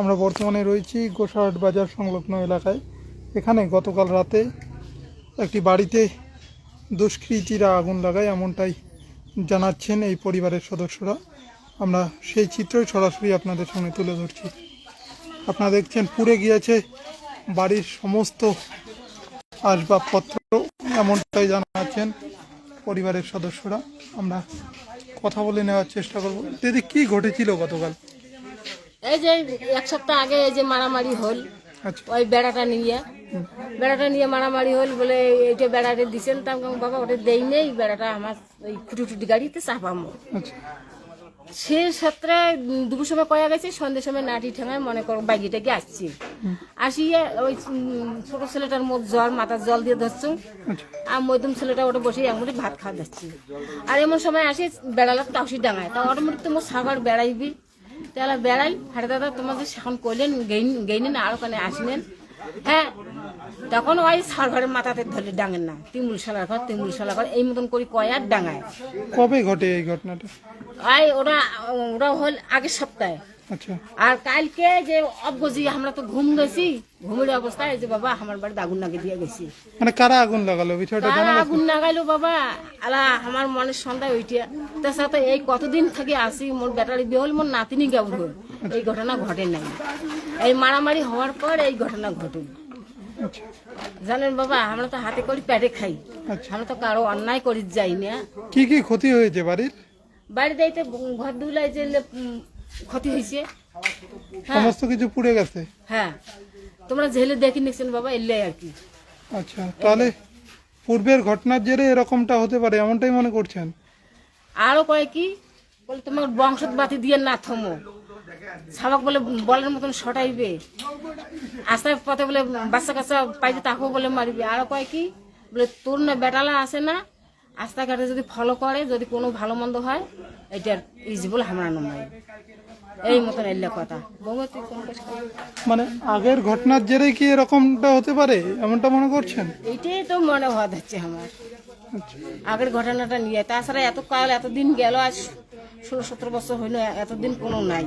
আমরা বর্তমানে রয়েছি গোসাহাট বাজার সংলগ্ন এলাকায়। এখানে গতকাল রাতে একটি বাড়িতে দুষ্কৃতীরা আগুন লাগায় এমনটাই জানাচ্ছেন এই পরিবারের সদস্যরা। আমরা সেই চিত্রই সরাসরি আপনাদের সামনে তুলে ধরছি। আপনারা দেখছেন পুড়ে গিয়েছে বাড়ির সমস্ত আসবাবপত্র, এমনটাই জানাচ্ছেন পরিবারের সদস্যরা। আমরা কথা বলে নেওয়ার চেষ্টা করব। দিদি, কি ঘটেছিল গতকাল? এই যে এক সপ্তাহ আগে এই যে মারামারি হল আচ্ছা। ওই বেড়াটা নিয়ে। বেড়াটা নিয়ে মারামারি হল বলে এইটা বেড়াটা দিছেন তা বাবা ওটা দেই নেই বেড়াটা আমার ওই খুঁটি টুটি গাড়িতে চাপামো। আচ্ছা। সে সত্রে দুপুর সময় কয়া গেছে সন্ধ্যের সময় নাটি ঠেঙায় মনে করো বাইকিটা গিয়ে আসছি। আসিয়ে ওই ছোট ছেলেটার মুখ জল মাথার জল দিয়ে ধরছো। আচ্ছা। আর মধ্যম ছেলেটা ওটা বসে এমনি ভাত খাওয়া যাচ্ছি। আর এমন সময় আসে বেড়ালাম তাউসি ডাঙায় তা অটোমেটিক তোমার সাগর বেড়াইবি। তাহলে বেড়াই। হাটে দাদা তোমাদের এখন কইলেন গেইনি না আর ওখানে আসলেন। হ্যাঁ তখন ওই সার ঘরের মাথাতে ধরে ডাঙেন না। তিমুল সালার ঘর তিমুল সালার ঘর এই মতন করে কয় আর ডাঙায়। কবে ঘটে এই ঘটনাটা? আই ওরা ওরা হল আগের সপ্তাহে। আচ্ছা। আর কালকে যে অবগজি আমরা তো ঘুম গেছি ঘুমের অবস্থায় যে বাবা আমার বাড়িতে আগুন লাগিয়ে দিয়ে গেছি। মানে কারা আগুন লাগালো বিষয়টা তারা আগুন লাগাইলো বাবা। আলা আমার মনের সন্ধ্যা ওইটা তাছাড়া তো এই কতদিন থেকে আসি মোর ব্যাটারি বিয়ে হল মোর নাতিনি গাউর হল। এই ঘটনা ঘটে নাই। এই মারামারি হওয়ার পর এই ঘটনা ঘটে। আচ্ছা। জানেন বাবা আমরা তো হাতে করে পেটে খাই আচ্ছা। আমরা তো কারও অন্যায় করি যাই না। কি কি ক্ষতি হয়েছে বাড়ির বাড়িতে এই তো ঘর দুলাই যে ক্ষতি হয়েছে হ্যাঁ সমস্ত কিছু পুড়ে গেছে? হ্যাঁ তোমরা জেলে দেখে নিচ্ছেন বাবা এলে আর কি। আচ্ছা তাহলে পূর্বের ঘটনার জেরে এরকমটা হতে পারে এমনটাই মনে করছেন? আরও কয় কি বলে তোমার বংশত বাতি দিয়ে না থমো। সাবাক বলে বলের মতন সটাইবে আস্তে পথে বলে বাচ্চা কাচ্চা পাইতে তাকেও বলে মারিবে। আরও কয় কি বলে তোর না বেটালা আসে না রাস্তাঘাটে যদি ফলো করে যদি কোনো ভালো মন্দ হয় এটার ইজি বলে আমরা নমাই এই মতন এলে কথা? মানে আগের ঘটনার জেরে কি এরকমটা হতে পারে? এমনটা মনে করছেন? এইটাই তো মনে হওয়া হচ্ছে আমার। আচ্ছা। আগের ঘটনাটা নিয়ে তাছাড়া এত কাল এতদিন গেল আজ ষোলো সতেরো বছর হইল এতদিন কোনো নাই।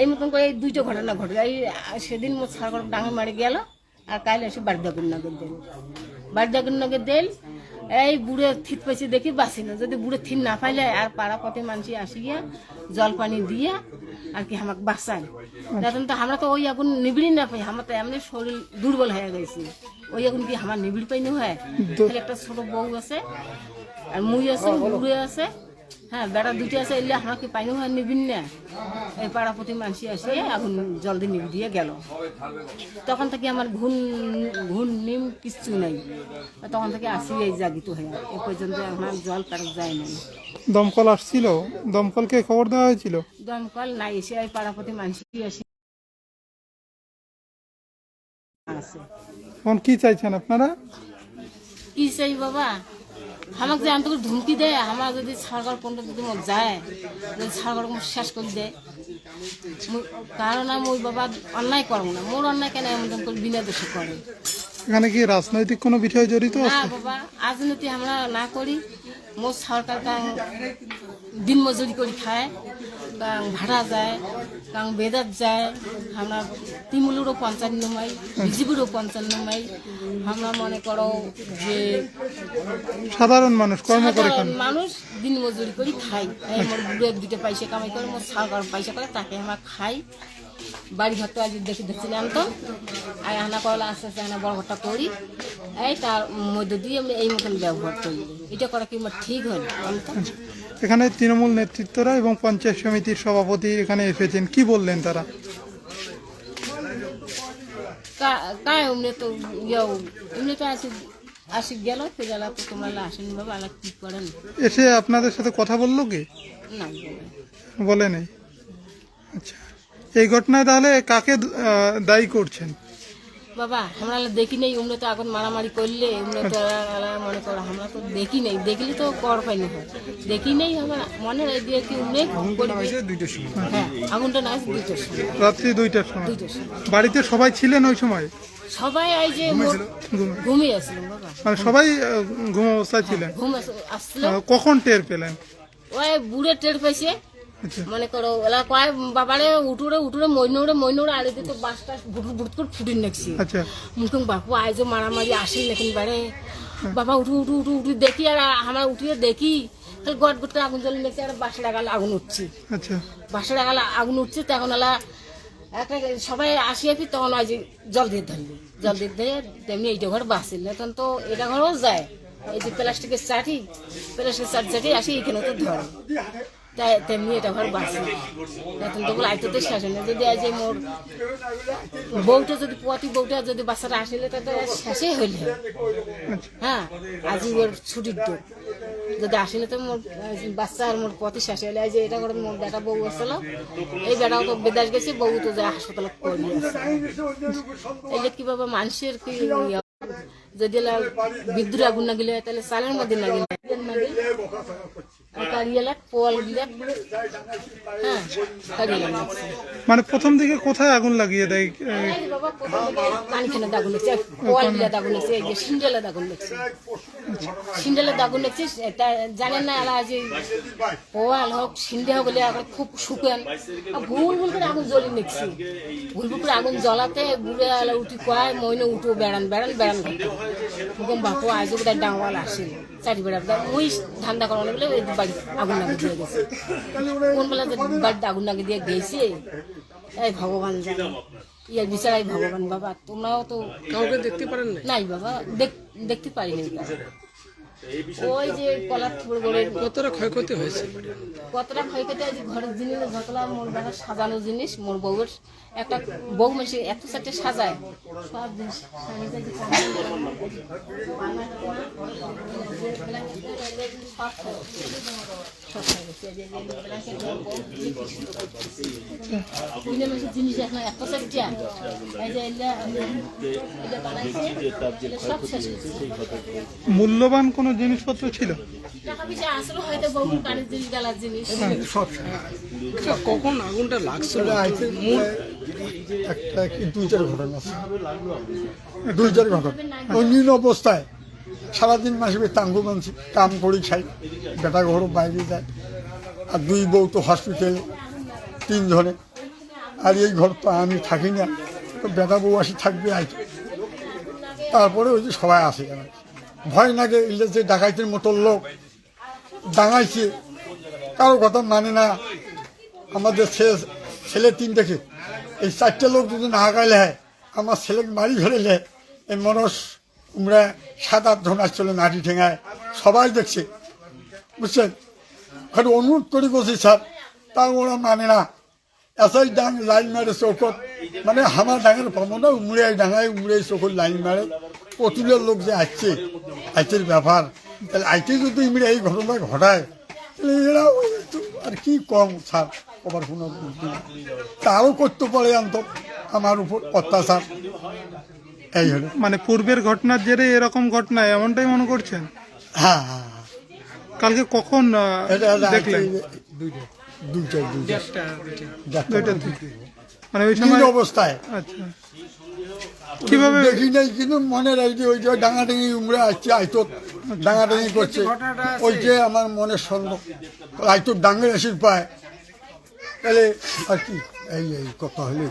এই মতন করে এই দুইটা ঘটনা ঘটে এই সেদিন মোট সাগর ডাঙে মারি গেল আর কাল এসে বাড়িদাগুন নগর দেল। বাড়িদাগুন নগর দেল এই বুড়ে থিত পেয়েছে দেখি বাসি না। যদি বুড়ে থিন না পাইলে আর পাড়া পথে মানুষ আসি গিয়া জল পানি দিয়ে আর কি আমাকে বাঁচায়। তখন তো আমরা তো ওই আগুন নিবিড়ি না পাই আমার তো এমনি শরীর দুর্বল হয়ে গেছে। ওই আগুন কি আমার নিবিড় পাইনি হয়? একটা ছোট বউ আছে আর মুই আছে বুড়ে আছে। হ্যাঁ বেড়া দুটো আছে এলে আমাকে পাইনি? হয় নিবিন না। এই পাড়াপতি মানসি আসে আগুন জলদি নিবি দিয়ে গেল। তখন থেকে আমার ঘুন ঘুন নিম কিচ্ছু নাই। তখন থেকে আসি এই জাগিত হয়ে। এ পর্যন্ত আমার জল কারক যায় না দমকল আসছিল? দমকলকে খবর দেওয়া হয়েছিল? দমকল নাই এসে এই পাড়াপতি মানসি আসে। আছে এখন কি চাইছেন আপনারা? কি চাই বাবা? আমাকে যে আন্তরিক ধুমকি দেয় আমার যদি সরকার পনেরো যদি মোক যায় যদি সরকার মোক শেষ করে দেয় কারণ আমি ওই বাবা অন্যায় করব না। মোর অন্যায় কেন এমন করে বিনা দোষে করে এখানে কি রাজনৈতিক কোনো বিষয় জড়িত আছে? বাবা রাজনীতি আমরা না করি মোর সরকার দিন মজুরি করে খায় কাং ভাড়া যায় কাং বেদাত যায় আমরা তিমুলেরও পঞ্চান্ন মাই বিজিবিরও পঞ্চান্ন মাই আমরা মনে করো যে সাধারণ মানুষ কর্ম করে মানুষ দিন মজুরি করে খাই আমার বুড়ো দুটো পয়সা কামাই করে মোর সরকার পয়সা করে তাকে আমরা খাই। বাড়ি ঘর তো আজ দেখে দেখছিলাম তো আর আনা করলে আস্তে আস্তে আনা বড় ঘরটা করি। এই তার মধ্যে দিয়ে আমরা এই মতন ব্যবহার করি। এটা করা কি আমার ঠিক হয় বলো তো? এখানে তৃণমূল নেতৃত্বরা এবং পঞ্চায়েত সমিতির সভাপতি এখানে এসেছেন। কি বললেন তারা? কা- এমনি তো ইয়েও এমনি তো আসি আসি গেল ফিরালা তো তোমরা আসেন বাবা আলা কি করেন? এসে আপনাদের সাথে কথা বলল কি? না। বলে নেই আচ্ছা। এই ঘটনায় তাহলে কাকে দায়ী করছেন? বাবা আমরা দেখি নেই এমনি তো এখন মারামারি করলে এমনি তো মনে করো আমরা তো দেখি নেই দেখলে তো কর পাইনি হয়। দেখি নেই আমরা মনে হয় দিয়ে কি এমনি হ্যাঁ আগুনটা না আছে দুইটার সময়। রাত্রি দুইটার সময়। বাড়িতে সবাই ছিলেন ওই সময়? সবাই এই যে ঘুমিয়ে আসলাম বাবা। মানে সবাই ঘুম অবস্থায় ছিলেন? ঘুম আস- আসছিল আহ, কখন টের পেলেন? ওই বুড়ে টের পেয়েছে মনে করো ওলা কয় বাবারে উঠুরে উঠুরে মইনুরে মইনুরে আড়ে দিতে বাসটা বুট বুট করে ফুটিন নেছি আচ্ছা। মুখুম বাপু আইজো মারামারি আসেন লেকিন বারে বাবা উঠু উঠু উঠু উঠু দেখি আর আমরা উঠিয়ে দেখি। খালি গট গট আগুন জ্বলে নেছি আর বাসা লাগালে আগুন উঠছি। আচ্ছা। বাসা লাগালে আগুন উঠছে তখন ওলা একটা সবাই আসিয়া কি তখন ওই যে জল দিয়ে ধরলি। জল দিয়ে ধরে তেমনি এইটা ঘর বাসিল তখন তো এটা ঘরও যায়। এই যে প্লাস্টিকের চাটি প্লাস্টিকের চাটি চাটি আসি এখানে তো ধরে। তাই তেমনি এটা ঘর বাসি। এখন তো আইতে তো শেষ না যদি আজ মোর বউটা যদি পতি বউটা যদি বাচ্চাটা আসলে তা তো শেষই হইলে। হ্যাঁ আজ ওর ছুটির তো যদি আসলে তো মোর বাচ্চা আর মোর পতি শেষ হইলে। যে এটা করে মোর বেটা বউ আসছিল এই বেটাও তো বিদেশ গেছে বউ তো যায় হাসপাতালে আছে। এলে কীভাবে মানুষের কি ইয়ে, যদি বিদ্যুৎ আগুন না গেলে তাহলে চালের মধ্যে না গেলে হ্যাঁ মানে প্রথম দিকে কোথায় আগুন লাগিয়ে দেয়? দাগুন লেগছে পোয়াল গিলা দাগুন লেগছে এই যে সিন্ডেলা দাগুন লেগছে সিন্ডেলা দাগুন লেগছে এটা জানেন না এলা যে পোয়াল হোক সিন্ডে হোক এখন খুব শুকেন। ভুল ভুল করে আগুন জ্বলি নিচ্ছি। ভুল ভুল করে আগুন জ্বলাতে বুড়ে এলা উঠি কয় মইনে উঠো বেড়ান বেড়ান বেড়ান বাপু আজও বোধহয় ডাঙওয়াল আসে চারি বেড়া ওই ধান্দা করানো বলে বাড়ি আগুন দিয়ে গেছে। কোন বেলা বাড়িতে আগুন লাগিয়ে দিয়ে গেছে এই ভগবান জানে। ইয়ার বিচারাই ভগবান বাবা তোমরাও তো কাউকে দেখতে পারেন নাই? বাবা দেখ- দেখতে পারিনি ওই যে কলার থুবড় কতটা ক্ষয়ক্ষতি হয়েছে? কতটা ক্ষয়ক্ষতি আছে ঘরের জিনিস যতটা মোর বেলা সাজানো জিনিস মোর বউয়ের একটা বউ মাসে এত সাথে সাজায়। সব জিনিস এখন এত সব শেষ মূল্যবান কোনো জিনিসপত্র ছিল জিনিস আচ্ছা, কখন আগুনটা লাগছিল? মূল একটা কি আছে। দুইটার ঘটনা। ওই নীল অবস্থায় সারাদিন মাসে তাঙ্গু মানছি, কাম করি, খাই, বেটা ঘরও বাইরে যায়। আর দুই বউ তো হসপিটালে তিনজনে। আর এই ঘর তো আমি থাকি না, তো বেটা বউ আসি থাকবে আর তারপরে ওই যে সবাই আসে ভয় লাগে এলে যে ডাকাইতের মতো লোক ডাঙাইছে কারও কথা মানে না। আমাদের ছেলে ছেলে তিনটাকে এই চারটে লোক যদি না গাইলে, আমার ছেলেকে মারি ফেলেলে এই মনস তোমরা সাত আট জন আসছিল নাটি ঠেঙায়। সবাই দেখছে। বুঝছেন? খালি অনুরোধ করে বসি স্যার, তা ওরা মানে না। এসাই ডাং লাইন মারে চৌকত। মানে আমার ডাঙের পাবো না উমড়ে ডাঙায় উমড়ে চৌকত লাইন মারে। প্রতুলের লোক যে আসছে আইতের ব্যাপার। তাহলে আইতে যদি ইমড়ে এই ঘটনা ঘটায় এরা আর কি কম স্যার? কবার কোনো তাও করতে পারে আনত আমার উপর অত্যাচার। এই হলো। মানে পূর্বের ঘটনার জেরে এরকম ঘটনা এমনটাই মনে করছেন? হ্যাঁ হ্যাঁ হ্যাঁ। কালকে কখন দেখলেন? দুইটা মানে ওই সময় অবস্থায়। আচ্ছা। কীভাবে দেখি নাই কিন্তু মনে রাখছি ওই যে ডাঙাডাঙি উমরে আসছে আইতো ডাঙাডাঙি করছে। ওই যে আমার মনের সন্দেহ আইতো ডাঙ্গের এসির পায়। তাহলে আর কি এই এই কথা হলে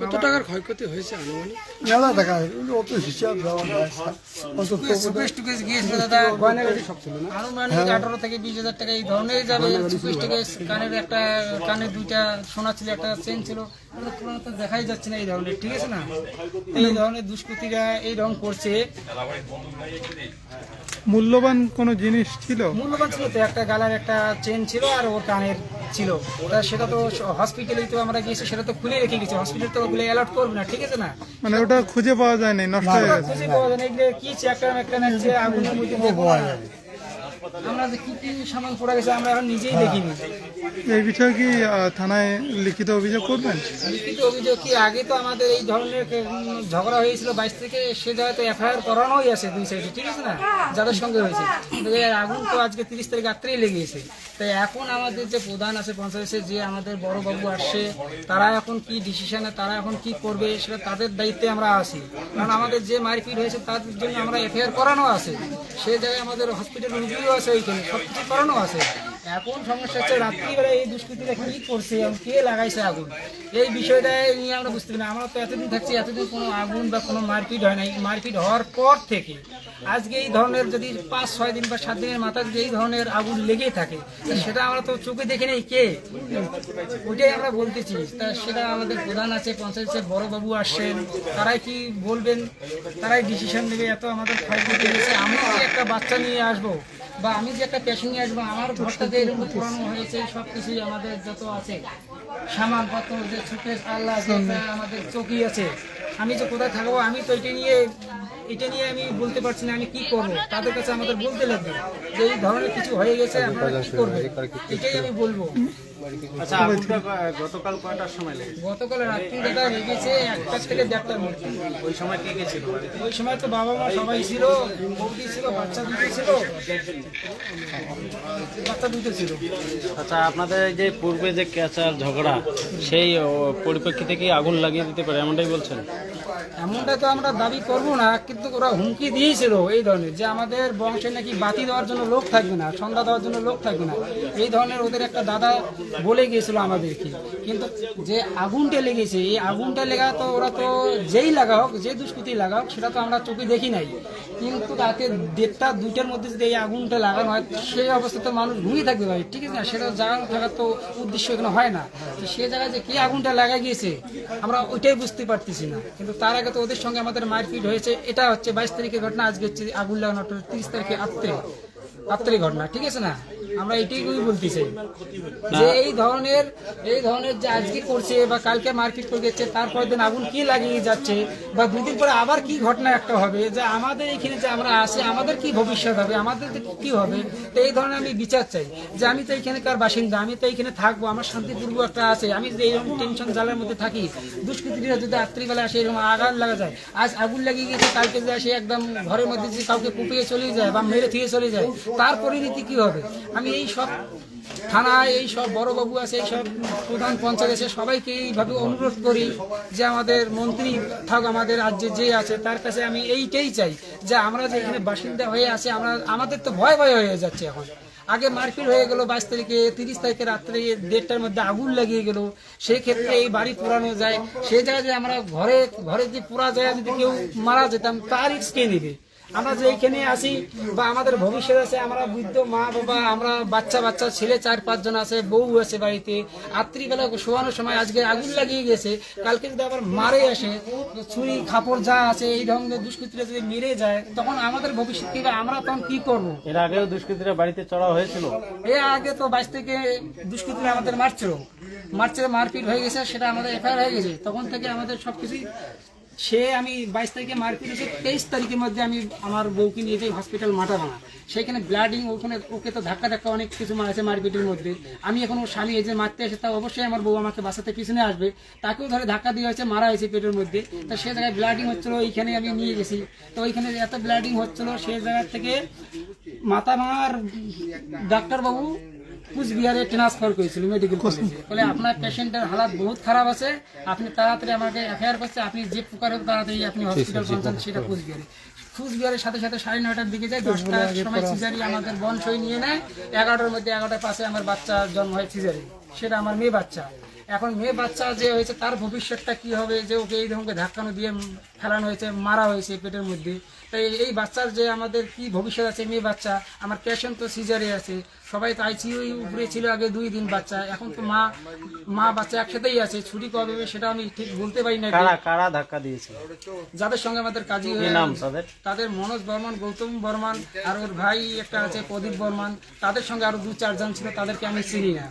কত টাকার ক্ষয়ক্ষতি হয়েছে আনুমানিক? মেলা হয় অত হিসাব দেওয়া যায়। স্যার। অন্তত টুকেশ গিয়েছিল দাদা। আনুমানিক আঠারো থেকে বিশ হাজার টাকা এই ধরনের যাবে। টুকেশ টুকেশ কানের একটা কানের দুইটা সোনা ছিল একটা চেন ছিল। তো দেখাই যাচ্ছে না এই ধরনের ঠিক আছে না? এই ধরনের দুষ্কৃতীরা এই রং করছে। মূল্যবান কোনো জিনিস ছিল? মূল্যবান ছিল তো একটা গালার একটা চেন ছিল আর ওর কানের ছিল। তা সেটা তো হসপিটালে তো আমরা গিয়েছি সেটা তো খুলে রেখে গেছি হসপিটাল তো ওগুলো অ্যালার্ট করবে না ঠিক আছে না? মানে ওটা খুঁজে পাওয়া যায়নি নষ্ট হয়ে গেছে। খুঁজে পাওয়া যায় না এগুলো কি চেকটা একটা আগুনের মধ্যে পাওয়া না। আমরা যে কি কি সামান পড়ে গেছে আমরা এখন নিজেই দেখিনি। এই বিষয়ে কি থানায় লিখিত অভিযোগ করবেন? লিখিত অভিযোগ কি আগে তো আমাদের এই ধরনের ঝগড়া হয়েছিল বাইশ থেকে সে জায়গায় তো এফআইআর করানোই আছে দুই সাইডে ঠিক আছে না? যাদের সঙ্গে হয়েছে। আগুন তো আজকে তিরিশ তারিখ রাত্রেই লেগেছে। তাই এখন আমাদের যে প্রধান আছে পঞ্চায়েতের যে আমাদের বড় বাবু আসছে তারা এখন কি ডিসিশনে তারা এখন কি করবে সেটা তাদের দায়িত্বে আমরা আছি। কারণ আমাদের যে মারপিট হয়েছে তাদের জন্য আমরা এফআইআর করানো আছে। সে জায়গায় আমাদের হসপিটাল রুগীও আছে ওইখানে কিছু আছে। এখন সমস্যা হচ্ছে রাত্রিবেলা এই দুষ্কৃতীরা কি করছে এবং কে লাগাইছে আগুন? এই বিষয়টা নিয়ে আমরা বুঝতে পারি আমরা তো এতদিন থাকছি, এতদিন কোনো আগুন বা কোনো মারপিট হয় নাই। মারপিট হওয়ার পর থেকে আজকে এই ধরনের যদি পাঁচ, ছয় দিন বা সাত দিনের মাথায় যদি এই ধরনের আগুন লেগেই থাকে, সেটা আমরা তো চোখে দেখে নেই কে? ওইটাই আমরা বলতেছি। তা সেটা আমাদের প্রধান আছে পঞ্চায়েতের বড় বাবু আসছেন। তারাই কি বলবেন? তারাই ডিসিশন নেবে, এত আমাদের ক্ষয়ক্ষতি আমি একটা বাচ্চা নিয়ে আসব? বা আমি যে একটা পেশেন্ট আসব, আমার ঘরটা যে এরকম পুরানো হয়েছে সব কিছুই আমাদের যত আছে। সামানপত্র, যে ছুটে আল্লাহ আমাদের চৌকি আছে, আমি যে কোথায় থাকব, আমি তো এটা নিয়ে এটা নিয়ে আমি বলতে পারছি না আমি কি করব? তাদের কাছে আমাদের বলতে লাগবে যে এই ধরনের কিছু হয়ে গেছে আপনারা কি করবেন? এটাই আমি বলব। আচ্ছা গতকাল কয়টার সময় লেগেছে? গতকাল রাত্রি দাদা লেগেছে একটা থেকে দেড়টার মধ্যে। ওই সময় কে কে ওই সময় তো বাবা মা সবাই ছিল বৌদি ছিল বাচ্চা দুটো ছিল। বাচ্চা দুটো ছিল। আচ্ছা আপনাদের এই যে পূর্বে যে ক্যাচার ঝগড়া সেই পরিপ্রেক্ষিতে কি আগুন লাগিয়ে দিতে পারে এমনটাই বলছেন? এমনটা তো আমরা দাবি করব না, কিন্তু ওরা হুমকি দিয়েছিল এই ধরনের, যে আমাদের বংশে নাকি বাতি দেওয়ার জন্য লোক থাকবে না সন্ধ্যা দেওয়ার জন্য লোক থাকবে না। এই ধরনের ওদের একটা দাদা বলে গিয়েছিল আমাদেরকে, কিন্তু যে আগুনটা লেগেছে, এই আগুনটা লেগা তো ওরা তো যেই লাগাওক, যে দুষ্কৃতি লাগা হোক সেটা তো আমরা চোখে দেখি নাই। কিন্তু রাতে দেড়টা, দুইটার মধ্যে যদি এই আগুনটা লাগানো হয়, সেই অবস্থাতে মানুষ ঘুমিয়ে থাকবে ভাই, ঠিক আছে না? সেটা জাগানো থাকার তো উদ্দেশ্য এখানে হয় না। সে জায়গায় যে কি আগুনটা লাগা গিয়েছে, আমরা ওইটাই বুঝতে পারতেছি না। কিন্তু তার আগে তো ওদের সঙ্গে আমাদের মারপিট হয়েছে। এটা হচ্ছে বাইশ তারিখের ঘটনা, আজকে হচ্ছে আগুন লাগানো তিরিশ তারিখে আত্মে আত্মের ঘটনা, ঠিক আছে না? আমরা এটাই বলতে চাই। যে এই ধরনের এই ধরনের যে আজকে করছে বা কালকে মারপিট করে যাচ্ছে তারপরের দিন আগুন কি লাগিয়ে যাচ্ছে বা দুদিন পরে আবার কি ঘটনা একটা হবে যে আমাদের এখানে যে আমরা আসি আমাদের কি ভবিষ্যৎ হবে আমাদের কি হবে তো এই ধরনের আমি বিচার চাই। যে আমি তো এখানকার বাসিন্দা আমি তো এখানে থাকব আমার শান্তি শান্তিপূর্ব একটা আছে আমি যে এইরকম টেনশন জ্বালার মধ্যে থাকি দুষ্কৃতীরা যদি রাত্রিবেলা আসে এরকম আঘাত লাগা যায় আজ আগুন লাগিয়ে গেছে কালকে যদি আসে একদম ঘরের মধ্যে যদি কাউকে কুপিয়ে চলে যায় বা মেরে থিয়ে চলে যায় তার পরিণতি কি হবে? আমি এই সব থানায়, এই সব বড় বাবু আছে, এই সব প্রধান পঞ্চায়েত আছে, সবাইকে এইভাবে অনুরোধ করি যে আমাদের মন্ত্রী থাক, আমাদের রাজ্যে যে আছে তার কাছে আমি এইটাই চাই যে আমরা যে এখানে বাসিন্দা হয়ে আছি, আমরা, আমাদের তো ভয় ভয় হয়ে যাচ্ছে এখন। আগে মারপিট হয়ে গেল বাইশ তারিখে, তিরিশ তারিখে রাত্রে দেড়টার মধ্যে আগুন লাগিয়ে গেল। সেই ক্ষেত্রে এই বাড়ি পুরানো যায় সেই জায়গায় আমরা ঘরে ঘরে যে পোড়া যায় যদি কেউ মারা যেতাম, তার রিস্ক কে নেবে? আমরা যে এইখানে আসি বা আমাদের ভবিষ্যৎ আছে আমরা বৃদ্ধ মা বাবা আমরা বাচ্চা বাচ্চা ছেলে চার পাঁচজন আছে বউ আছে বাড়িতে। রাত্রিবেলা শোয়ানোর সময় আজকে আগুন লাগিয়ে গেছে কালকে যদি আবার মারে আসে ছুরি খাপড় যা আছে এই ধরনের দুষ্কৃতীরা যদি মেরে যায় তখন আমাদের ভবিষ্যৎ কি আমরা তখন কি করব? এর আগেও দুষ্কৃতীরা বাড়িতে চড়া হয়েছিল। এর আগে তো বাইশ থেকে দুষ্কৃতীরা আমাদের মারছিল। মারছে মারপিট হয়ে গেছে সেটা আমাদের এফআইআর হয়ে গেছে। তখন থেকে আমাদের সব কিছুই সে আমি বাইশ তারিখে মারপিট হয়েছে, তেইশ তারিখের মধ্যে আমি আমার বউকে নিয়ে যাই হসপিটাল মাঠা ভাঙা। সেখানে ব্লাডিং ওখানে ওকে তো ধাক্কা ধাক্কা অনেক কিছু মারেছে মারপিটের মধ্যে। আমি এখন ওর স্বামী এই যে মারতে আসে তা অবশ্যই আমার বউ আমাকে বাসাতে পিছনে আসবে। তাকেও ধরে ধাক্কা দিয়ে হয়েছে, মারা হয়েছে পেটের মধ্যে। তা সে জায়গায় ব্লাডিং হচ্ছিল, ওইখানে আমি নিয়ে গেছি। তো ওইখানে এত ব্লাডিং হচ্ছিল, সে জায়গা থেকে মাথা ভাঙার ডাক্তারবাবু কুচবিহারে ট্রান্সফার করেছিল মেডিকেল কলেজে বলে আপনার পেশেন্টের হালাত বহুত খারাপ আছে আপনি তাড়াতাড়ি আমাকে এফআইআর করছে আপনি যে প্রকার হোক তাড়াতাড়ি আপনি হসপিটাল পৌঁছান সেটা কুচবিহারে। কুচবিহারের সাথে সাথে সাড়ে নয়টার দিকে যায় দশটার সময় সিজারি আমাদের বনসই নিয়ে নেয় এগারোটার মধ্যে এগারোটার পাশে আমার বাচ্চা জন্ম হয় সিজারি সেটা আমার মেয়ে বাচ্চা। এখন মেয়ে বাচ্চা যে হয়েছে তার ভবিষ্যৎটা কি হবে যে ওকে এই রকমকে ধাক্কানো দিয়ে ফেলানো হয়েছে মারা হয়েছে পেটের মধ্যে। তাই এই বাচ্চার যে আমাদের কি ভবিষ্যৎ আছে মেয়ে বাচ্চা আমার পেশেন্ট তো সিজারে আছে। সবাই তো আইসিইউ উপরে ছিল আগে দুই দিন বাচ্চা এখন তো মা মা বাচ্চা একসাথেই আছে ছুটি কবে সেটা আমি ঠিক বলতে পারি না। কারা কারা ধাক্কা দিয়েছে? যাদের সঙ্গে আমাদের কাজী নাম তাদের? তাদের মনোজ বর্মন গৌতম বর্মন আর ওর ভাই একটা আছে প্রদীপ বর্মন। তাদের সঙ্গে আরও দু চারজন ছিল তাদেরকে আমি চিনি না।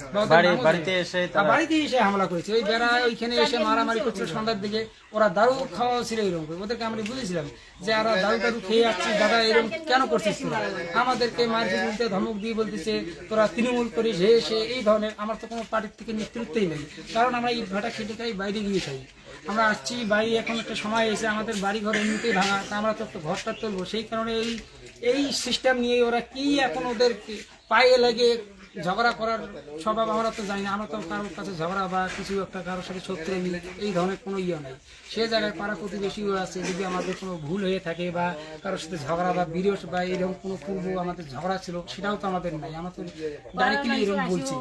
বাড়িতে এসে বাড়িতে এসে হামলা করেছে। ওই বেড়া ওইখানে এসে মারামারি করছিল সন্ধ্যার দিকে। ওরা দারু খাওয়া ছিল এরকম করে। ওদেরকে আমরা বুঝেছিলাম যে আমরা দারু দারু খেয়ে যাচ্ছি দাদা এরকম কেন করছিস আমাদেরকে মারপিট বলতে ধমক দিয়ে বলতেছে, তোরা তৃণমূল করিস, হে, সে, এই ধরনের। আমার তো কোনো পার্টির থেকে নেতৃত্বই নেই। কারণ আমরা ইট ভাটা খেটে খাই, বাইরে গিয়ে খাই। আমরা আসছি, বাড়ি এখন একটা সময় এসে আমাদের বাড়ি ঘর এমনিতেই ভাঙা, তা আমরা তো একটু ঘরটা তুলবো। সেই কারণে এই এই সিস্টেম নিয়ে ওরা কি এখন ওদের পায়ে লাগে ঝগড়া করার স্বভাব আমরা তো জানি না আমরা তো কারোর কাছে ঝগড়া বা কিছু একটা কারোর সাথে শত্রু নেই এই ধরনের কোনো ইয়ে নাই। সে জায়গায় পাড়া প্রতিবেশীও আছে যদি আমাদের কোনো ভুল হয়ে থাকে বা কারোর সাথে ঝগড়া বা বিরোধ বা এরকম কোনো পূর্ব আমাদের ঝগড়া ছিল সেটাও তো আমাদের নাই আমরা তো ডাইরেক্টলি এরকম বলছি।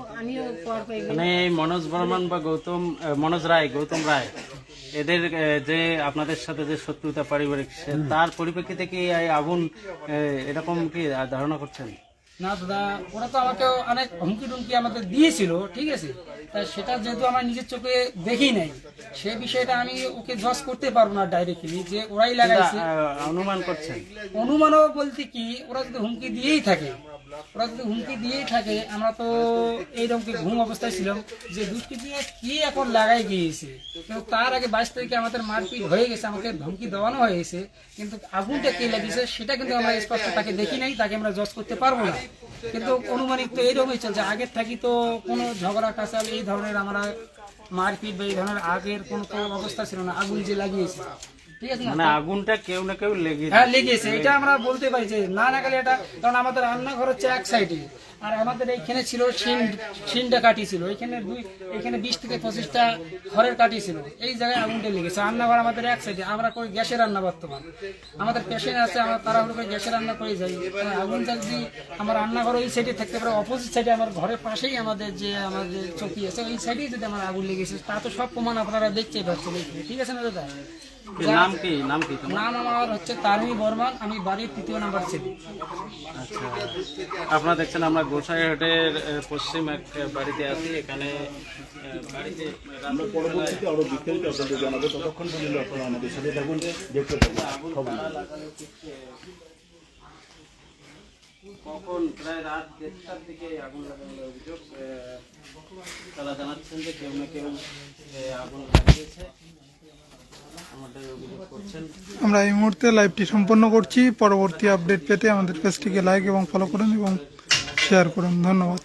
মানে মনোজ বর্মন বা গৌতম মনোজ রায় গৌতম রায় এদের যে আপনাদের সাথে যে শত্রুতা পারিবারিক তার পরিপ্রেক্ষিতে কি আগুন এরকম কি ধারণা করছেন? না দাদা ওরা তো আমাকে অনেক হুমকি টুমকি আমাকে দিয়েছিল ঠিক আছে? তা সেটা যেহেতু আমার নিজের চোখে দেখি নাই সে বিষয়টা আমি ওকে জজ করতে পারব না ডাইরেক্টলি যে ওরাই লাগাইছে। অনুমান করছে অনুমানও বলতে কি ওরা যদি হুমকি দিয়েই থাকে ওরা যদি হুমকি দিয়েই থাকে। আমরা তো এইরকম কি ঘুম অবস্থায় ছিলাম যে দুষ্কৃতি কি এখন লাগাই গিয়েছে। কিন্তু তার আগে বাইশ তারিখে আমাদের মারপিট হয়ে গেছে, আমাকে ধমকি দেওয়ানো হয়ে গেছে কিন্তু আগুনটা কে লাগিয়েছে সেটা কিন্তু আমরা স্পষ্ট তাকে দেখি নাই, তাকে আমরা জজ করতে পারব না। কিন্তু অনুমানিক তো এইরকমই চলছে আগের থাকি তো কোনো ঝগড়া কাচাল এই ধরনের আমরা মারপিট বা এই ধরনের আগের কোনো অবস্থা ছিল না, আগুন যে লাগিয়েছে। মানে আগুনটা কেউ না কেউ লেগে হ্যাঁ লেগেছে। এটা আমরা বলতে পারি যে না না গেলে এটা কারণ আমাদের রান্নাঘর হচ্ছে এক সাইডে। আর আমাদের এইখানে ছিল শিন শিনটা কাটি ছিল। এখানে দুই এখানে বিশ থেকে পঁচিশটা ঘরের কাটি ছিল। এই জায়গায় আগুনটা লেগেছে। রান্নাঘর আমাদের এক সাইডে। আমরা করি গ্যাসে রান্না বর্তমান। আমাদের পেশেন্ট আছে আমরা তাড়াহুড়ো করে গ্যাসে রান্না করে যাই। তাই আগুনটা যদি আমার রান্নাঘর ওই সাইডে থাকতে পারে অপোজিট সাইডে আমার ঘরের পাশেই আমাদের যে আমাদের চৌকি আছে ওই সাইডেই যদি আমার আগুন লেগেছে তা তো সব প্রমাণ আপনারা দেখতেই পাচ্ছেন। ঠিক আছে না দাদা? নাম কি নাম কি তোমার? নাম আমার হচ্ছে তারিণী বর্মন আমি বাড়ির তৃতীয় নাম্বার ছেলে আচ্ছা আপনারা দেখছেন আমরা গোসাইহাটের পশ্চিম এক বাড়িতে আছি এখানে আহ, বাড়িতে আমরা পরবর্তীতে আরও বিস্তারিত আপনাদের জানাব ততক্ষণ পর্যন্ত আপনারা আমাদের সাথে থাকুন দেখতে থাকুন খবর কখন প্রায় রাত দেড়টার দিকে আগুন লাগানোর অভিযোগ তারা জানাচ্ছেন যে কেউ না কেউ আগুন লাগিয়েছে। আমরা এই মুহূর্তে লাইভটি সম্পন্ন করছি। পরবর্তী আপডেট পেতে আমাদের পেজটিকে লাইক এবং ফলো করুন এবং শেয়ার করুন। ধন্যবাদ।